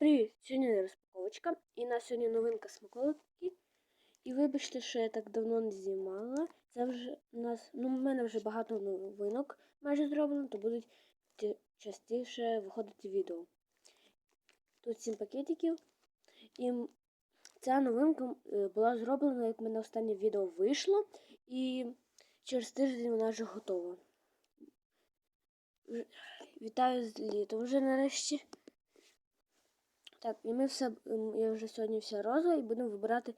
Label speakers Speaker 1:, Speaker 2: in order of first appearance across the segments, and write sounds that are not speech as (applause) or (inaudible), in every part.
Speaker 1: привіт! Сьогодні розпаковочка. І на сьогодні новинка смаколики. І вибачте, що я так давно не знімала. Це вже у нас, ну, в мене вже багато новинок майже зроблено, то будуть частіше виходити відео. Тут 7 пакетиків. І ця новинка е, була зроблена, як в мене останнє відео вийшло. І через тиждень вона вже готова. Вітаю з літом вже нарешті. Так, і ми все, ем, я вже сьогодні все розове і будемо вибирати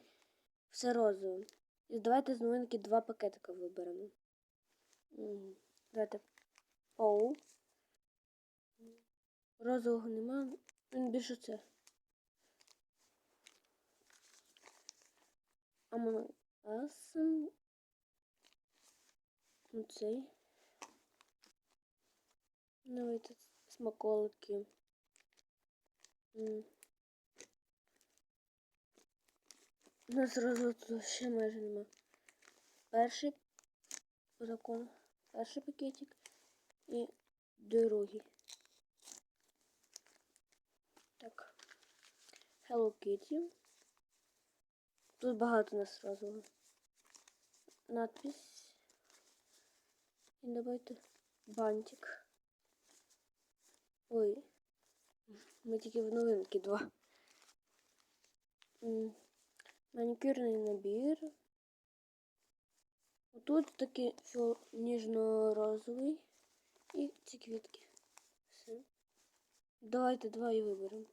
Speaker 1: все розове. І давайте з новинки два пакетика виберемо. Давайте. Оу. Розового нема. Він більше це. Among Us. Ну, цей. Давайте смаколики. У нас тут ще майже нема. Перший по закону. Перший пакетик і другий. Так. Hello Kitty. Тут багато нас разово. Надпись. І давайте бантик. Ой. Ми тільки в новинки два. Манікюрний набір. Тут такий ніжно-розовий. І ці квітки. Все. Давайте два і виберемо.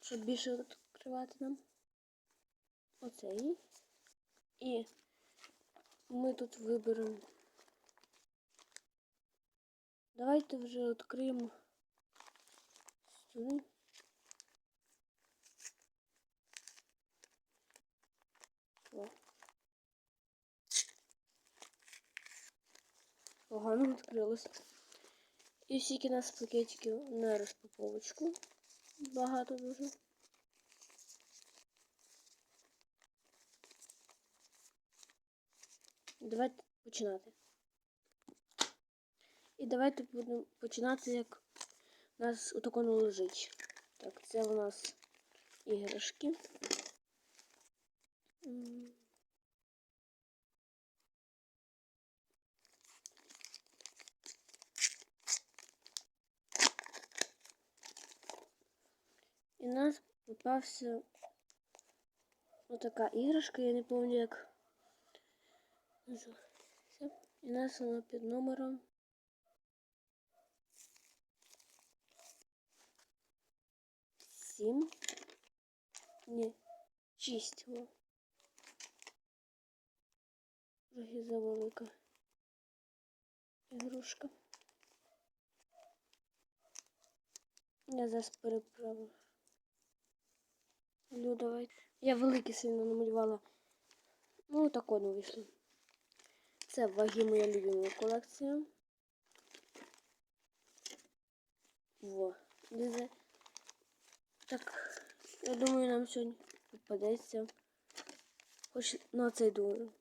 Speaker 1: Щоб більше відкривати нам. Оцей. І ми тут виберемо. Давайте вже відкриємо сюди. Погано відкрилось. І у нас пакетиків на розпаковочку. Багато дуже. Давайте починати. І давайте будемо починати, як у нас у такому лежить. Так, це у нас іграшки. І в нас попався отака іграшка, я не пам'ятаю як. І у нас вона під номером. Сім. Ні, шість. Трохи завелика ігрушка. Я зараз переправив. Ну, давайте. Я великі сильно намалювала. Ну, так воно вийшло. Це ваги моя любима колекція. Во. Так, я думаю, нам сьогодні попадеться. Хоч на цей думаю.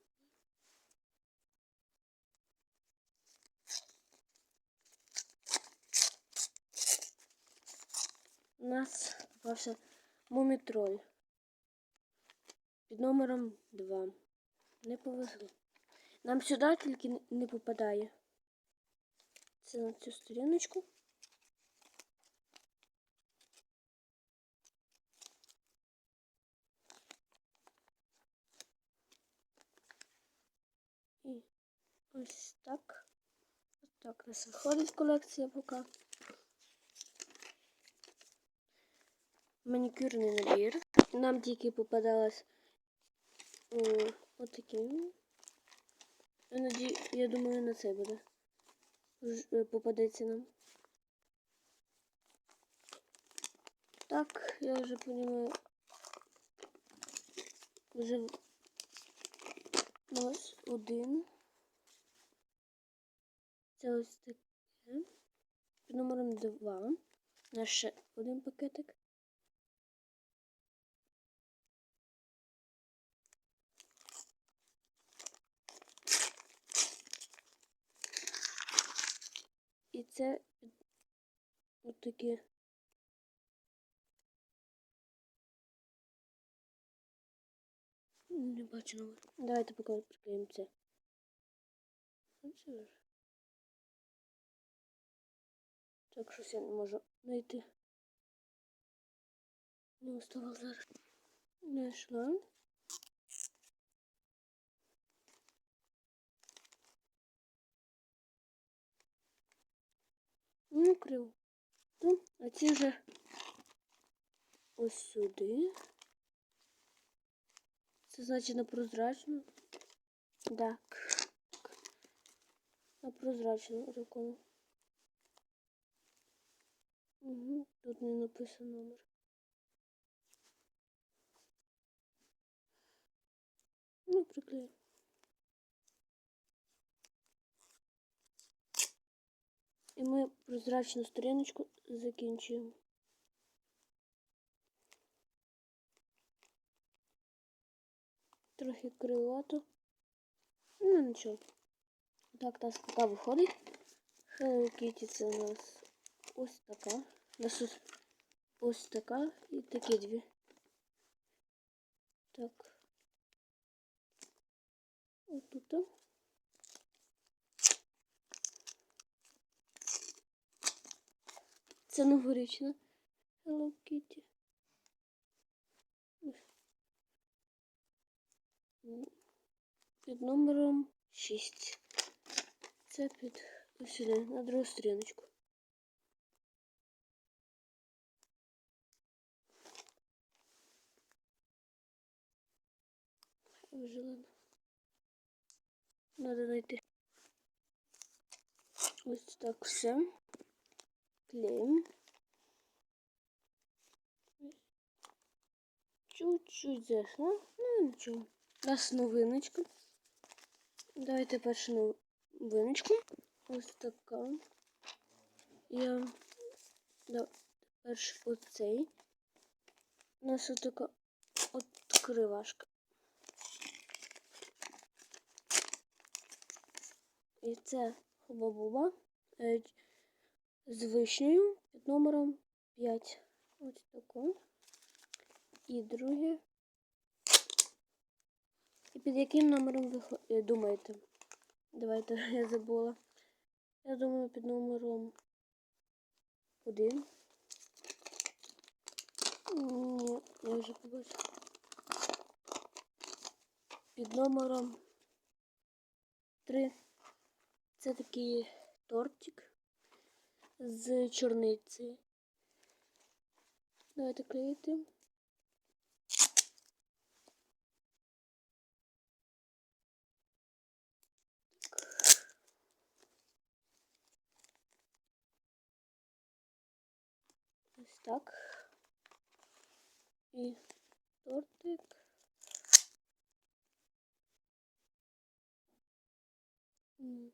Speaker 1: У нас попався мумітроль. Під номером 2. Не повезло. Нам сюди тільки не попадає. Це на цю сторіночку. І ось так. Ось так нас виходить колекція поки. Манікюрний набір. Нам тільки попадалось о, отакий. Я, думаю, на це буде. Е, Попадеться нам. Так, я вже розумію. Вже ось один. Це ось таке. Під номером 2. ще один пакетик. І це отакі. Не бачу номер. Давайте поки відкриємо це. Ну, це ж. Так, щось я не можу знайти. Не уставав зараз. Знайшла. Ну, криво. Ну, а ці вже ось сюди. Це значить на прозрачну. Так. На прозрачну рекламу. Тут не написано номер. Ну, приклею. І ми прозрачну сторіночку закінчуємо. Трохи кривато. Ну нічого. Так, та скота виходить. Hello Kitty це у нас ось така. У нас ось, ось така і такі дві. Так. Отут. Це новорічна Hello Kitty. Під номером 6. Це під ось сюди, на другу Вижелена. Надо знайти. Ось так все. Клеим. Чуть-чуть зашло. Ну нічого. Нас новиночка. Давайте першу новиночку. Ось така. Я да, перш оцей. У нас ось така откривашка. І це хуба-буба е, з вишнею під номером 5. Ось таку. І друге. І під яким номером ви е, думаєте? Давайте (laughs) я забула. Я думаю, під номером 1. Ні, я вже побачила. Під номером 3. Це такий тортик з чорниці. Давайте клеїти. Ось так. І тортик. М.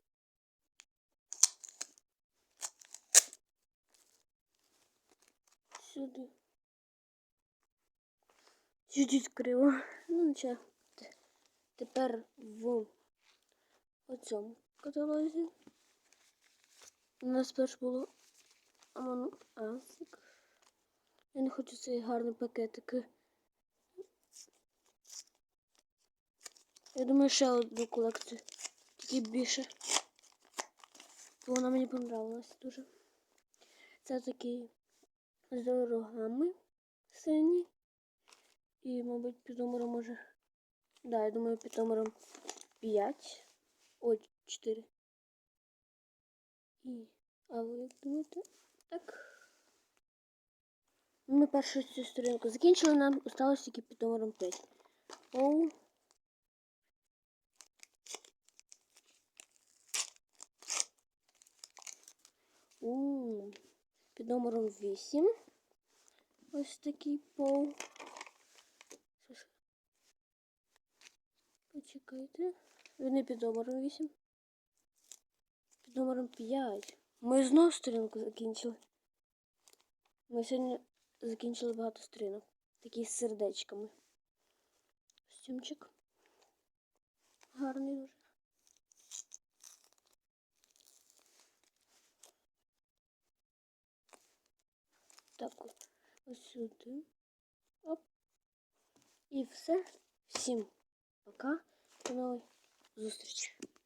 Speaker 1: Сюди. Чуть-чуть криво. Ну нічого. Тепер в оцьому каталозі. У нас перш було Амон Асик. Я не хочу цей гарний пакетик. Я думаю, ще одну колекцію. Тільки більше. Бо вона мені понравилась дуже. Це такий з рогами сині. І, мабуть, під номером може. Да, я думаю, під номером 5. Ой, 4. І. А ви як думаєте? Так. Ми першу цю сторінку закінчили, нам осталось тільки під номером 5. Оу. У, під номером 8. Ось такий пол. Почекайте. Він не під номером 8. Під номером 5. Ми знову сторінку закінчили. Ми сьогодні закінчили багато сторінок. Такі з сердечками. Костюмчик. Гарний дуже. Так, ось сюди. Оп. І все. Всім Пока. До нової зустрічі.